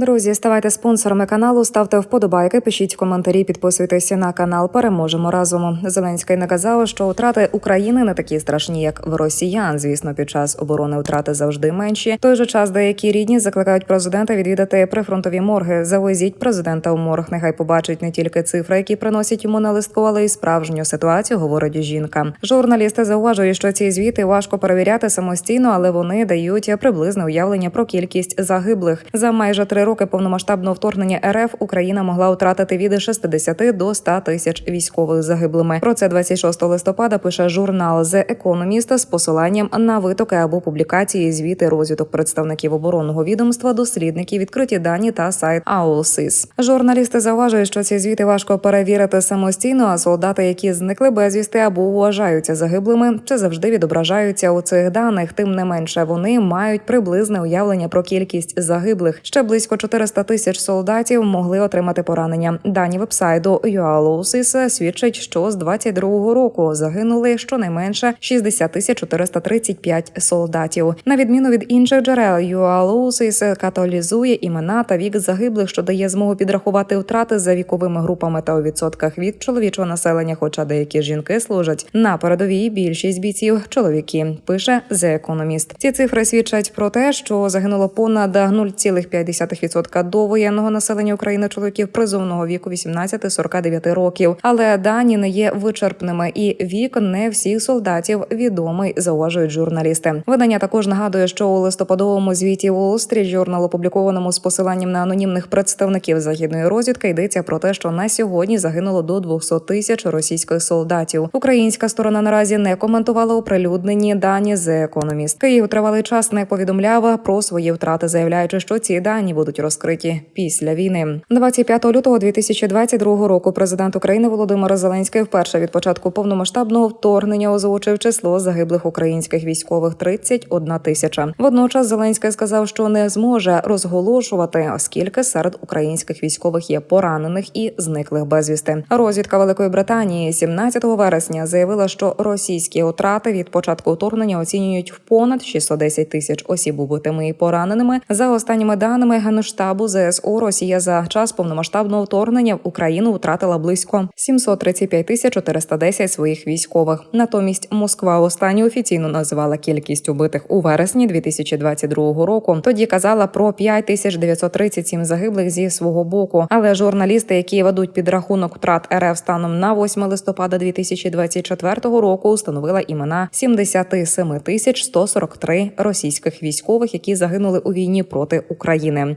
Друзі, ставайте спонсорами каналу, ставте вподобайки, пишіть коментарі, підписуйтесь на канал. Переможемо разом. Зеленський наказав, що втрати України не такі страшні, як в росіян. Звісно, під час оборони втрати завжди менші. В той же час деякі рідні закликають президента відвідати прифронтові морги. Завозіть президента у морг. Нехай побачить не тільки цифри, які приносять йому на листку, але й справжню ситуацію. Говорить жінка. Журналісти зауважують, що ці звіти важко перевіряти самостійно, але вони дають приблизне уявлення про кількість загиблих за майже три роки повномасштабного вторгнення РФ Україна могла втратити від 60 до 100 тисяч військових загиблими. Про це 26 листопада пише журнал The Economist з посиланням на витоки або публікації звіти розвиток представників оборонного відомства, дослідників, відкриті дані та сайт AOSIS. Журналісти зауважують, що ці звіти важко перевірити самостійно, а солдати, які зникли безвісти або вважаються загиблими, це завжди відображаються у цих даних. Тим не менше, вони мають приблизне уявлення про кількість загиблих. Ще близько 400 тисяч солдатів могли отримати поранення. Дані вебсайту UALOSIS свідчать, що з 22-го року загинули щонайменше 60 тисяч 435 солдатів. На відміну від інших джерел, UALOSIS каталізує імена та вік загиблих, що дає змогу підрахувати втрати за віковими групами та у відсотках від чоловічого населення. Хоча деякі жінки служать на передовій. Більшість бійців чоловіки пише The Economist. Ці цифри свідчать про те, що загинуло понад 0,5% до воєнного населення України чоловіків призовного віку 18-49 років. Але дані не є вичерпними, і вік не всіх солдатів відомий, зауважують журналісти. Видання також нагадує, що у листопадовому звіті Wall Street Journal, опублікованому з посиланням на анонімних представників західної розвідки, йдеться про те, що на сьогодні загинуло до 200 тисяч російських солдатів. Українська сторона наразі не коментувала оприлюднені дані The Economist. Київ тривалий час не повідомляв про свої втрати, заявляючи, що ці дані будуть розкриті після війни. 25 лютого 2022 року. Президент України Володимир Зеленський вперше від початку повномасштабного вторгнення озвучив число загиблих українських військових 31 тисяча. Водночас Зеленський сказав, що не зможе розголошувати, оскільки серед українських військових є поранених і зниклих безвісти. Розвідка Великої Британії 17 вересня заявила, що російські втрати від початку вторгнення оцінюють в понад 610 тисяч осіб убитими і пораненими. За останніми даними Генштабу ЗСУ, Росія за час повномасштабного вторгнення в Україну втратила близько 735 тисяч 410 своїх військових. Натомість Москва останню офіційно називала кількість убитих у вересні 2022 року. Тоді казала про 5937 загиблих зі свого боку. Але журналісти, які ведуть підрахунок втрат РФ станом на 8 листопада 2024 року, установила імена 77 тисяч 143 російських військових, які загинули у війні проти України.